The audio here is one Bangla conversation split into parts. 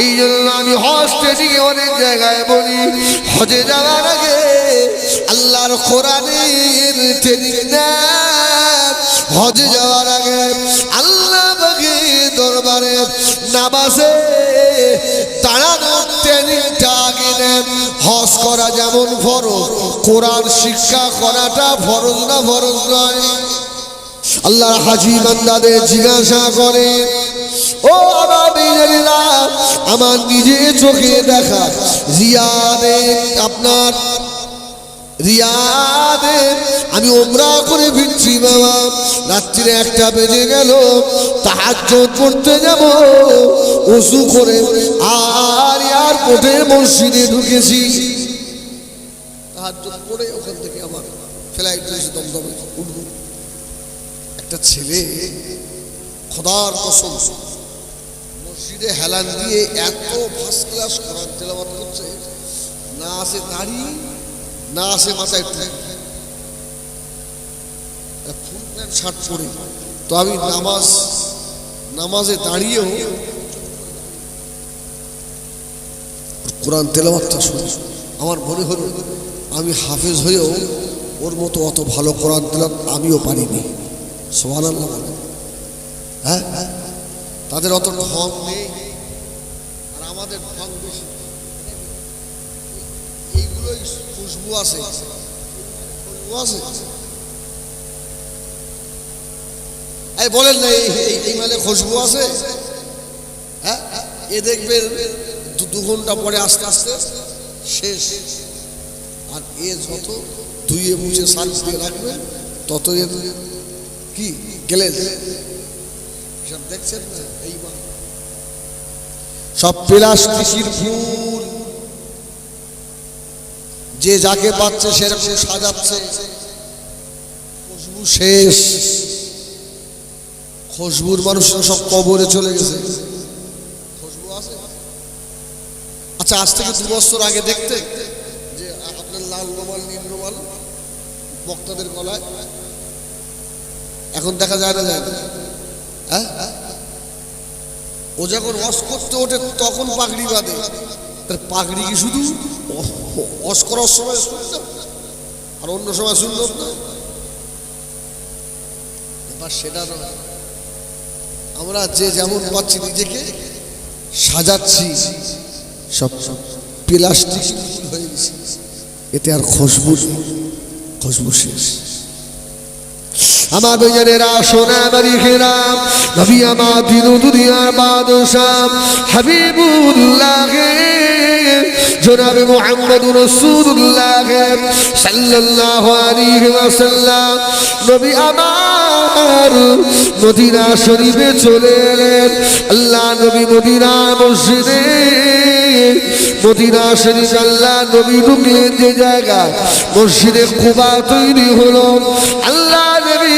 এই জন্য আমি হজ ট্রেনিংয়ে অনেক জায়গায় বলি, হজে যাওয়ার আগে আল্লাহর কোরআনের ট্রেনিং হজে যাওয়ার আগে আল্লাহ দরবারে নামাজে দাঁড়ানোর ট্রেনিংটা আগে নেন। হজ করা যেমন ফরজ, কোরআন শিক্ষা করাটা ফরজ না ফরজ নয়। আল্লাহর হাজি বান্দাদের জিজ্ঞাসা করে ও আমার নিজে চোখে দেখা, রিয়াদে আপনার, রিয়াদে আমি ওমরা করে ফিরছি বাবা। রাত্রিরে একটা বেজে গেল, তাহাজ্জুদ করতে যাব ওসু করে আর এয়ারপোর্টে মসজিদে ঢুকেছি। তাহাজ্জুদ করে ওখান থেকে আমার ফ্লাইট রয়েছে দমদমে উঠবো একটা ছেলে, খোদার কসম মসজিদে হেলান দিয়ে এত ফার্স্ট ক্লাস কোরআন তেলাওয়াত করছে। না আসে দাড়ি না আসে মাথায় ফুল প্যান্ট, শার্ট পরে। তো আমি নামাজ, নামাজে দাঁড়িয়েও কোরআন তেলাওয়াতটা শুনি। আমার মনে হলো, আমি হাফেজ হয়েও ওর মতো অত ভালো কোরআন তেলাওয়াত আমিও পারিনি। সোহান বলেন হ্যাঁ? তাদের অত ঢং নেই, আর আমাদের ঢং বেশি। এইগুলোই খুশবু আছে। খুশবু আছে? এই বলেন না, এই, এই- মালে খুশবু আছে? হ্যাঁ? এ দেখবেন দু- ঘণ্টা পরে আস্তে আস্তে শেষ। আর এ যত ধুয়ে মুছে সার দিয়ে রাখবে তত এর কি? গেলে সব দেখছেন না? এই। সব প্লাস্টিকের ফুল। যে যাকে পাচ্ছে সেরকম সাজাচ্ছে। খুশবু শেষ। খুশবুর মানুষরা সব কবরে চলে গেছে। খুশবু আছে? আচ্ছা আজ থেকে দু বছর আগে দেখতে যে আপনার লাল রুমাল, নীল রুমাল বক্তাদের গলায়। এখন দেখা যায় না যায় না হ্যাঁ? ও যখন অস করতে ওঠে, তখন পাগড়ি বাঁধে। তার পাগড়ি কি শুধু অস করার সময় আর অন্য সময় শুনলাম না? এবার সেটা নয়। আমরা যে যেমন পাচ্ছি নিজেকে, সাজাচ্ছি, সব সব প্লাস্টিক হয়ে এতে আর খুশবু। খুশবু শেষ। আমার বেজনেরা সোনা বাড়ি খেরাম নবী আমার দিন দুনিয়ার বাদশাহ হাবিবুল্লাহ। জনাবে মোহাম্মদ রসুল্লাহ সাল্লাল্লাহু আলাইহি ওয়াসাল্লাম। নবী আমার মদিনা শরীফে চলে এলেন। আল্লাহ নবী মদিনা মসজিদে। মদিনা শরীফ আল্লাহ নবী ঢুকলেন যে জায়গা। মসজিদে কুবা তৈরি হলো। আল্লাহ নবীর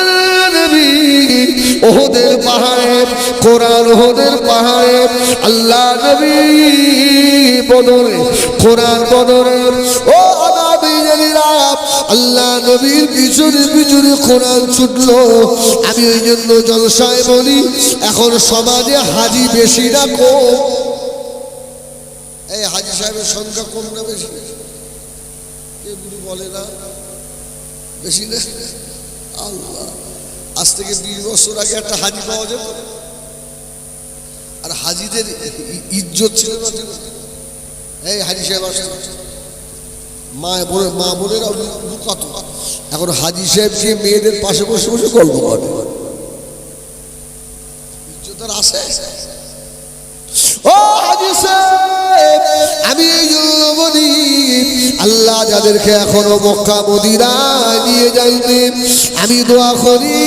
ওহদের পাহাড়ে, কোরআন ওহদের পাহাড়ে, আল্লাহ নবী বদরে, কোরআন বদরে, ও আল্লাহ নবীর পিছনে পিছনে কোরআন ছুটলো। আমি ওই জন্য জলসায় বলি, এখন সমাজে হাজি বেশি না কম। এই হাজি সাহেবের সংখ্যা কম না বেশি? কিছু বলে না? বেশি না? আল্লাহ। আজ থেকে বিশ বছর আগে একটা হাজি পাওয়া যেত। আর হাজিদের ইজ্জত ছিল এই হাজি সাহেব আসে মা বোনে মা বোনেরা লুকাতো। এখন হাজি সাহেবকে মেয়েদের পাশে বসে বসে গল্প করে। ইজ্জত আর ও হাজি সাহেব, আমি এই বলি আল্লাহ যাদেরকে এখনও মক্কা মদিনায় নিয়ে যাইবে আমি দোয়া করি,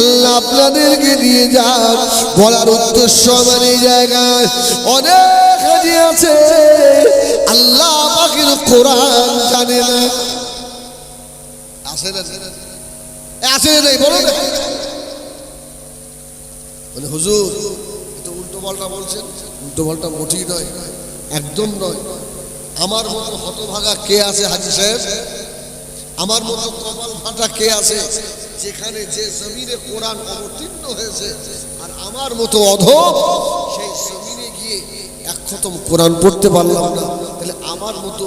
আল্লাহ আপনাদেরকে দিয়ে যান। বলার উদ্দেশ্য আমার এই জায়গায় অনেক আছে। আল্লাহ পাখির কোরআন জানে না। উল্টো পাল্টা মোটেই নয়। একদম নয়। আমার মতো হতভাগা কে আছে, হাজি সাহেব? আমার মতো কপাল ফাটা কে আছে, যেখানে যে জমিনে কোরআন অবতীর্ণ হয়েছে আর আমার মতো অধ, সেই জমিনে গিয়ে এক খতম কোরআন পড়তে পারলাম না। তাহলে আমার মতো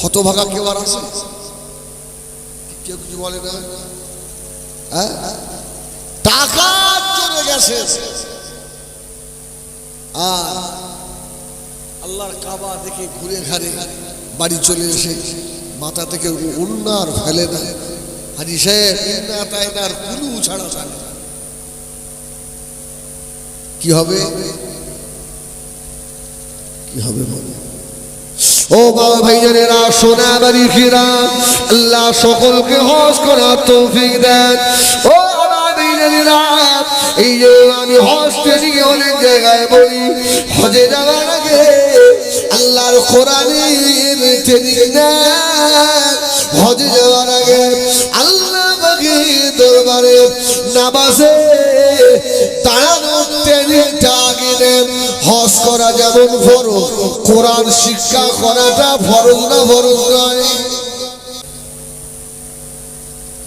হতভাগা কেউ আর আছে? কেউ কিছু বলে না? হ্যাঁ? টাকার জন্য গেছে। আর আল্লাহর কাবা দেখে ঘুরে ঘাড়ে বাড়ি চলে এসে মাথা থেকে উন্নার ফেলে না হাজি সাহেব ইন্না কুলু ছাড়া না। কি হবে? কি হবে বলো? ও বাবা ভাইজানেরা, সোনা বাড়ি ফিরা, আল্লাহ সকলকে হজ করার তৌফিক দেন। ও এই যে আমি হজ ট্রেনিং অনেক জায়গায় বলি, হজে যাওয়ার আগে আল্লাহর কোরআনের ট্রেনিং হজে যাওয়ার আগে আল্লাহ দরবারে নামাজে দাঁড়ানোর ট্রেনিংটা আগে নেন হজ করা যেমন ফরজ, কোরআন শিক্ষা করাটা ফরজ না ফরজ নয়?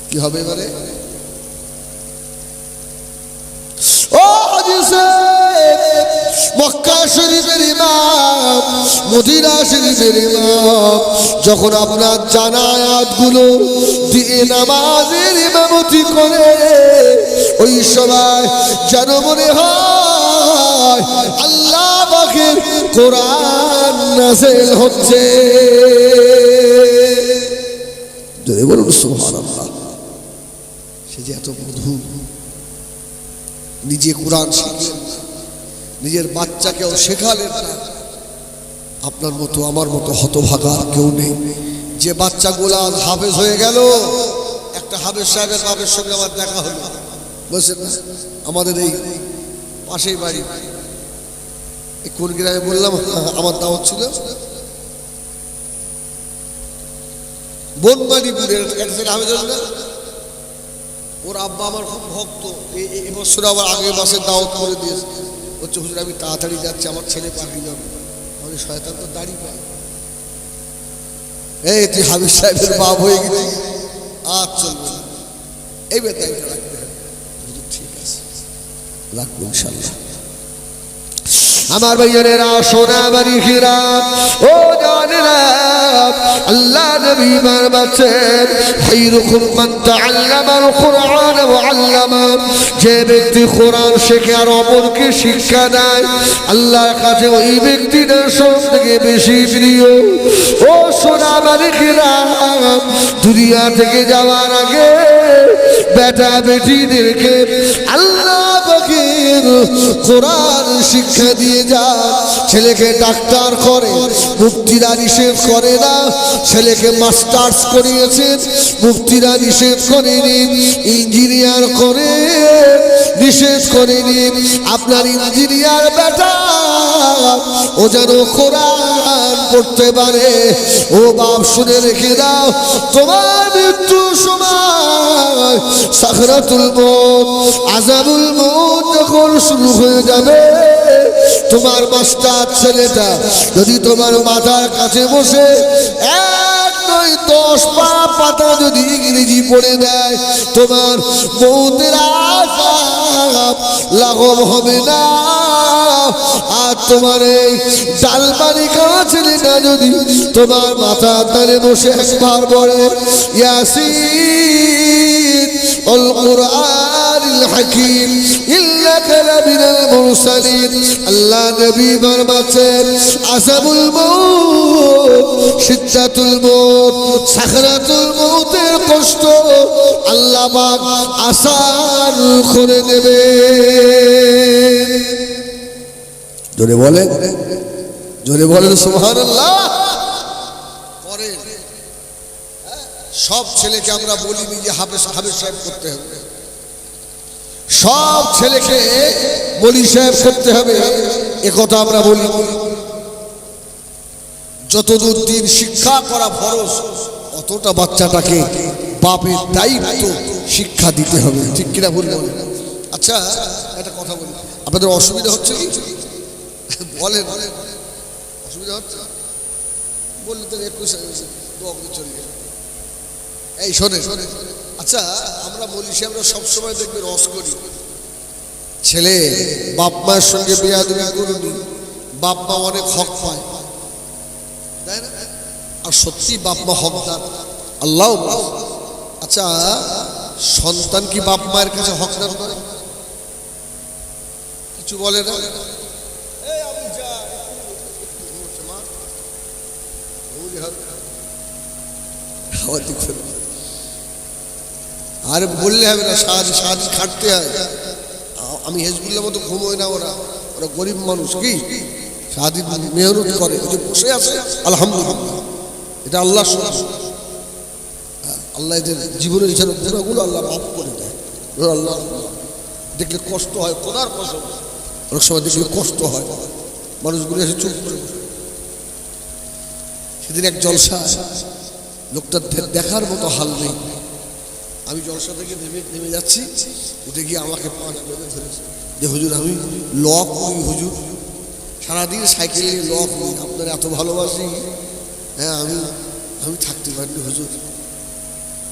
কি হবে এবারে ও হাজি সাহেব, মক্কা শরীফের ইমাম, মদিনা শরীফের ইমাম, যখন আপনার জানায়াতগুলো দিয়ে নামাজের ইমামতি করে, ওই সময় যেন মনে হয় আল্লাহ পাকের কোরআন নাজেল হচ্ছে। সে যে এত মধু নিজে কোরআন না নিজের বাচ্চাকেও শেখালেন না। আপনার মতো, আমার মতো হতভাগা কেউ নেই। যে বাচ্চাগুলা হাফেজ হয়ে গেল, একটা হাফেজ সাহেবের বাপের সঙ্গে আমার দেখা হলো। বলছেন, আমাদের এই পাশেই বাড়ি। কোন গ্রামে বললাম, আমার দাওয়াত ছিল। বনমালিপুরের একটা ছেলে হাফেজ ওর আব্বা আমার খুব ভক্ত। এবছর আবার আগের মাসে দাওয়াত করে দিয়েছে। হচ্ছে হুজুর, আমি তাড়াতাড়ি যাচ্ছি, আমার ছেলে পাঠিয়ে যাবে। আমি শয়তান তো দাঁড়িয়ে পায়। এই তুই হাবিব সাহেবের বাপ হয়ে গেলে আর চলবে এই বেতন রাখতে ঠিক আছে। রাখব ইনশাল্লাহ। আমার ভাইয়েরা, সোনা বাড়ি ফিরা। ও জানেরা আল্লাহ নবী বারবাচ্ছেন যে ব্যক্তি কোরআন শেখে আর অপরকে শিক্ষা দেয়, আল্লাহর কাছে ওই ব্যক্তিটার সব থেকে বেশি প্রিয়। ও সোনা ফিরা, দুনিয়া থেকে যাওয়ার আগে বেটা বেটিদেরকে আল্লাহ পাকের কোরআন শিক্ষা দিয়ে যা ছেলেকে ডাক্তার করে, মুক্তিরা নিষেধ করে না। ছেলেকে মাস্টার্স করিয়েছেন মুক্তিরা নিষেধ করেনি। ইঞ্জিনিয়ার করে, নিষেধ করেনি। আপনার ইঞ্জিনিয়ার বেটা, ও যেন কোরআন পড়তে পারে। ও বাপ শুনে রেখে দাও, তোমার মৃত্যু সময়। সাখরাতুল মত আজাবুল মত যখন শুরু হয়ে যাবে, তোমার মাস্টার ছেলেটা যদি তোমার মাথার কাছে বসে এক নয় দশ পা পাতা যদি ইংরেজি পড়ে দেয়, তোমার আঘাত লাঘব হবে না। আর তোমার এই ডালবাড়ি খাওয়া ছেলেটা যদি তোমার মাথা তালে বসে একবার বলে, ইয়াসিন কোরআনিল হাকিম ইল্লাক লামিনাল মুরসালিন আল্লাহ নবী ফরমাচ্ছেন আসাবুল মউত, সিদ্ধাতুল মউত, সাখরাতুল মউতের কষ্ট আল্লাহ পাক আসান করে দেবে জোরে বলেন জোরে বলেন সুবহানাল্লাহ। সব ছেলেকে আমরা বলিনি যে হাফেজ হাফেজ সাহেব করতে হবে। সব ছেলেকে বলি সাহেব করতে হবে। একথা আমরা বলি। যতদূর দিন শিক্ষা করা ফরজ, অতটা বাচ্চাটাকে বাপের দায়িত্ব শিক্ষা দিতে হবে। ঠিক কিনা বলব আচ্ছা একটা কথা বলি। আপনাদের অসুবিধা হচ্ছে কি? বলেন। অসুবিধা হচ্ছে? বললে তো একুশ দু অব্দি চলে যাবে। এই শোনে আচ্ছা আমরা বলি সে আমরা সবসময় দেখবে রস করি ছেলে বাপ মায়ের সঙ্গে বেয়াদবি করুনি বাপ মা অনেক হক পায় তাই না? আর সত্যি বাপ মা হকদার আল্লাহ আচ্ছা সন্তান কি বাপ মায়ের কাছে হকদার করে কিছু বলে না এই আমি যাই। মা, বৌদি হবে। খাওয়া দিক। আর বললে হবে না সাজ সাজ খাটতে হয়। আমি হেজবুল্লার মতো ঘুমোই না ওরা। ওরা গরিব মানুষ কি? সারাদিন মেহনত করে, ওই যে বসে আছে, আলহামদুলিল্লাহ। এটা আল্লাহ আল্লাহ এদের জীবনের ইচ্ছা গুণাগুলো আল্লাহ মাফ করে দেয়। আল্লাহ দেখলে কষ্ট হয় কোনার কষ্ট অনেক সময় দেখলে কষ্ট হয়। মানুষগুলো এসে চুপ করে সেদিন এক জলসা লোকটা দে- দেখার মতো হাল নেই। আমি জলসা থেকে নেমে নেমে যাচ্ছি। উঠে গিয়ে আমাকে পাঁচ বেঁধে ধরেছে যে হুজুর, আমি লক করি হুজুর। সারাদিন সাইকেল লক নিই আপনার এত ভালোবাসি। হ্যাঁ আমি আমি থাকতে পারিনি হুজুর।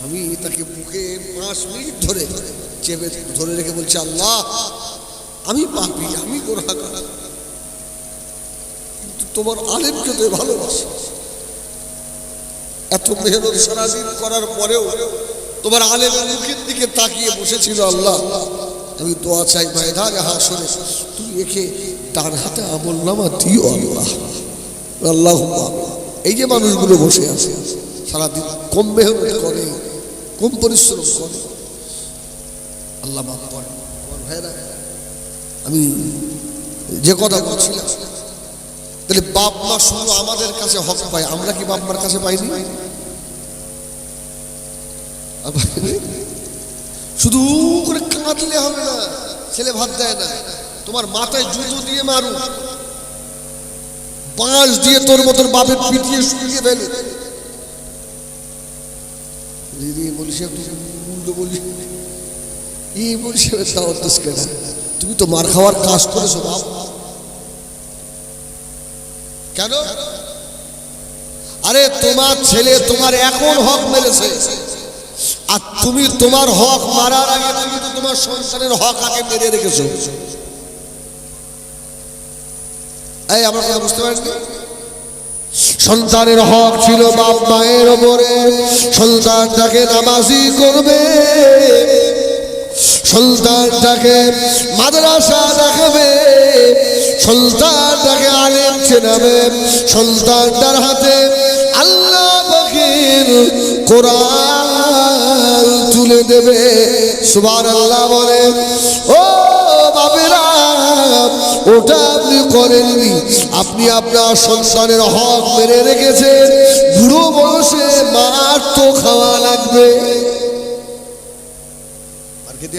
আমি তাকে বুকে পাঁচ মিনিট ধরে চেপে ধরে রেখে বলছি, আল্লাহ, আমি পাপি, আমি গোড়াকার কিন্তু তোমার আলেমকে তো ভালোবাসি। এত মেহনত সারাদিন করার পরেও তোমার আলেম মুখের দিকে তাকিয়ে বসেছিল আল্লাহ। আমি দোয়া চাই ময়দানে হাসরে তুমি একে ডান হাতে আমল নামা দিও আল্লাহ। আল্লাহ এই যে মানুষগুলো বসে আছে, সারাদিন কম মেহনত করে, কম পরিশ্রম করে। আল্লাহ মাফ করে। ভাইরা, আমি যে কথা বলছিলাম, তাহলে বাপ মা শুধু আমাদের কাছে হক পায়, আমরা কি বাপ মার কাছে পাইনি? শুধু করে কাঁদলে হবে না, ছেলে ভাত দেয় না। তোমার মাথায় জুতো দিয়ে মারু। বাঁশ দিয়ে তোর মতন বাপের পিটিয়ে শুকিয়ে ফেলে। বলিস উল্টো বলিস। দিস কেন তুমি তো মার খাওয়ার কাজ করেছ, বাপ। কেন? আরে তোমার ছেলে তোমার এখন হক মেরেছে। আর তুমি তোমার হক মারার আগে তুমি তো তোমার সন্তানের হক আগে মেরে রেখেছো? এই, আমার কথা বুঝতে পারছি সন্তানের হক ছিল বাপ মায়ের ওপরে। সন্তানটাকে নামাজি করবে। সন্তানটাকে মাদ্রাসা দেখাবে। সন্তানটাকে আলেম চেনাবে। সন্তানটার হাতে আল্লাহ কোরআন তুলে দেবে। সুবার আল্লাহ বলে, ও ওটা আপনি করেননি আপনি আপনার সংসারের হক মেরে রেখেছেন। বুড়ো বয়সে মার তো খাওয়া লাগবে। আর খেতে?